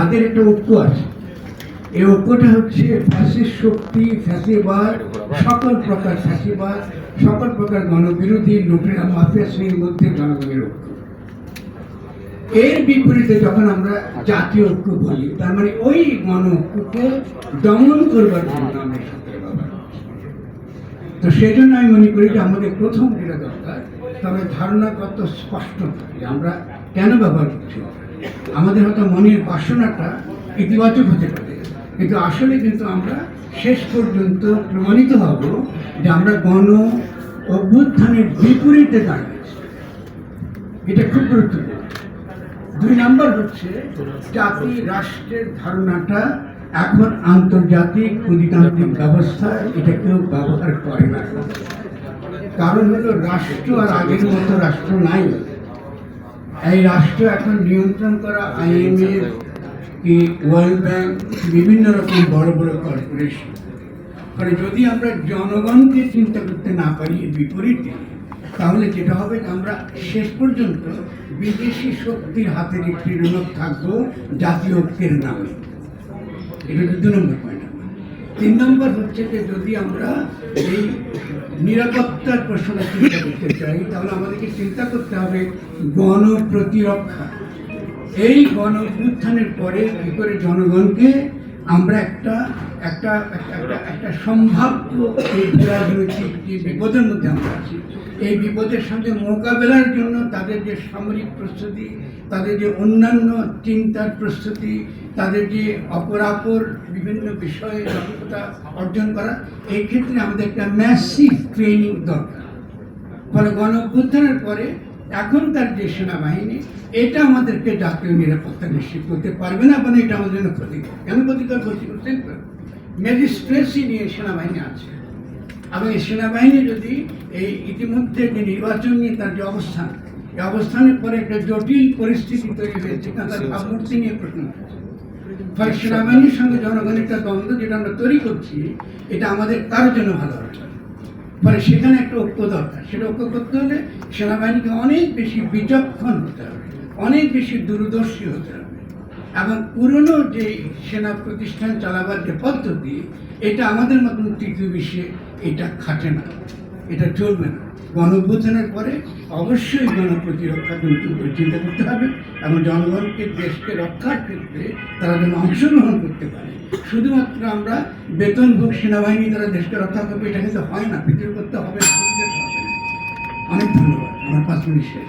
তাদের একটা ঐক্য আছে। এই ঐক্যটা হচ্ছে ফ্যাসিস্ট শক্তি, ফ্যাসিবাদ, সকল প্রকার ফ্যাসিবাদ, সকল প্রকার গণবিরোধী, লুটেরা, মাফিয়া শ্রেণির মধ্যে জনগণের ঐক্য। এর বিপরীতে যখন আমরা জাতীয় ঐক্য বলি, তার মানে ওই গণ ঐক্যকে দমন করবার জন্য আমরা সূত্রে তো সেই জন্য আমি মনে করি যে আমাদের প্রথম যেটা দরকার, তবে ধারণাগত স্পষ্ট যে আমরা কেন ব্যবহার করছি। আমাদের হয়তো মনের বাসনাটা ইতিবাচক হতে পারে। কিন্তু আসলে কিন্তু আমরা শেষ পর্যন্ত প্রমাণিত হব যে আমরা গণ অভ্যুত্থানের বিপরীতে দাঁড়িয়েছি এটা খুব গুরুত্বপূর্ণ। দুই নাম্বার হচ্ছে জাতি রাষ্ট্রের ধারণাটা এখন আন্তর্জাতিক পুঁজিতান্ত্রিক ব্যবস্থা এটা কেউ ব্যবহার করে না। কারণ হলো রাষ্ট্র আর আগের মতো রাষ্ট্র নাই। এই রাষ্ট্র এখন নিয়ন্ত্রণ করা আইএমএফ কি ওয়ার্ল্ড ব্যাংক, বিভিন্ন রকম বড় বড় কর্পোরেশন। মানে যদি আমরা জনগণকে চিন্তা করতে না পারি বিপরীতে, তাহলে যেটা হবে আমরা শেষ পর্যন্ত বিদেশি শক্তির হাতের একটি ঋণক থাকব জাতীয় নামে। এটা দু নম্বর পয়েন্ট তিন নম্বর হচ্ছে যে যদি আমরা এই নিরাপত্তার প্রশ্নটা চিন্তা করতে চাই, তাহলে আমাদেরকে চিন্তা করতে হবে গণ প্রতিরক্ষা এই গণ উত্থানের পরে কী করে জনগণকে আমরা একটা একটা একটা সম্ভাব্য রাজনৈতিক যে বিপদের মধ্যে আমরা আছি। এই বিপদের সঙ্গে মোকাবেলার জন্য তাদের যে সামরিক প্রস্তুতি, তাদের যে অন্যান্য চিন্তার প্রস্তুতি, তাদের যে অপরাপর বিভিন্ন বিষয়ে দক্ষতা অর্জন করা, এই ক্ষেত্রে আমাদের একটা ম্যাসিভ ট্রেনিং দরকার। ফলে গণ পরে এখনকার যে সেনাবাহিনী এটা আমাদেরকে জাতীয় নিরাপত্তা নিশ্চিত করতে পারবে না মানে এটা আমাদের জন্য ক্ষতিকর। কেন ক্ষতিকর? ক্ষতি সিম্পল ম্যাজিস্ট্রেসি নিয়ে সেনাবাহিনী আছে। এবং এই সেনাবাহিনী যদি এই ইতিমধ্যে যে নির্বাচন নিয়ে তার যে অবস্থান এই অবস্থানের পরে একটা জটিল পরিস্থিতি তৈরি হয়েছে কারণ তার ভাবমূর্তি নিয়ে প্রশ্ন ফলে সেনাবাহিনীর সঙ্গে জনগণের একটা দ্বন্দ্ব যেটা আমরা তৈরি করছি এটা আমাদের কারোর জন্য ভালো হবে না। ফলে সেখানে একটা ঐক্য দরকার। সেটা ঐক্য করতে হলে সেনাবাহিনীকে অনেক বেশি বিচক্ষণ হতে হবে, অনেক বেশি দূরদর্শী হতে হবে। এবং পুরনো যে সেনা প্রতিষ্ঠান চালাবার যে পদ্ধতি, এটা আমাদের মতন তৃতীয় বিশ্বে এটা খাটে না, এটা চলবে না। গণঅভ্যুত্থানের পরে অবশ্যই গণপ্রতিরক্ষা চিন্তা করতে হবে এবং জনগণকে, দেশকে রক্ষার ক্ষেত্রে তারা যেন অংশগ্রহণ করতে পারে শুধুমাত্র আমরা বেতনভোগ সেনাবাহিনী তারা দেশকে রক্ষা করবে, এটা কিন্তু হয় না পৃথিবী করতে হবে। অনেক ধন্যবাদ, আমার পাঁচ মিনিট শেষ